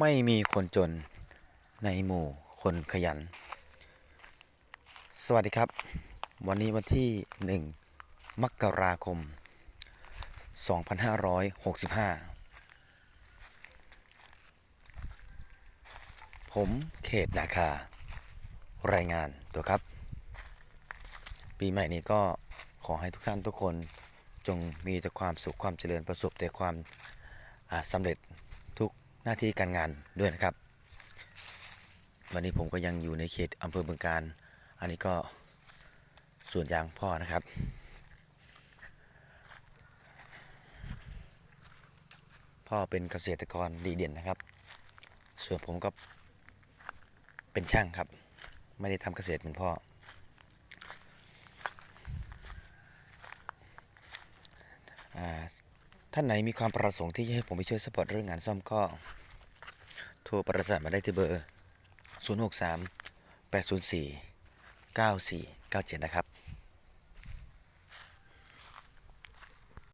ไม่มีคนจนในหมู่คนขยัน สวัสดีครับ วันนี้วันที่ 1 มกราคม 2565 ผมเขตนาคา รายงานตัวครับ ปีใหม่นี้ก็ขอให้ทุกท่านทุกคนจงมีแต่ความสุขความเจริญประสบแต่ความสำเร็จ หน้าที่การงานด้วยนะครับ วันนี้ผมก็ยังอยู่ในเขตอำเภอเมืองการ อันนี้ก็ส่วนยางพ่อนะครับพ่อเป็นเกษตรกรดีเด่นนะครับ ส่วนผมก็เป็นช่างครับ ไม่ได้ทำเกษตรเหมือนพ่อ ท่านไหนมีความประสงค์ที่จะให้ผมไปช่วยสปอร์ตเรื่องงานซ่อมก็ โทรประสานมาได้ที่เบอร์ 063 804 9497 นะครับ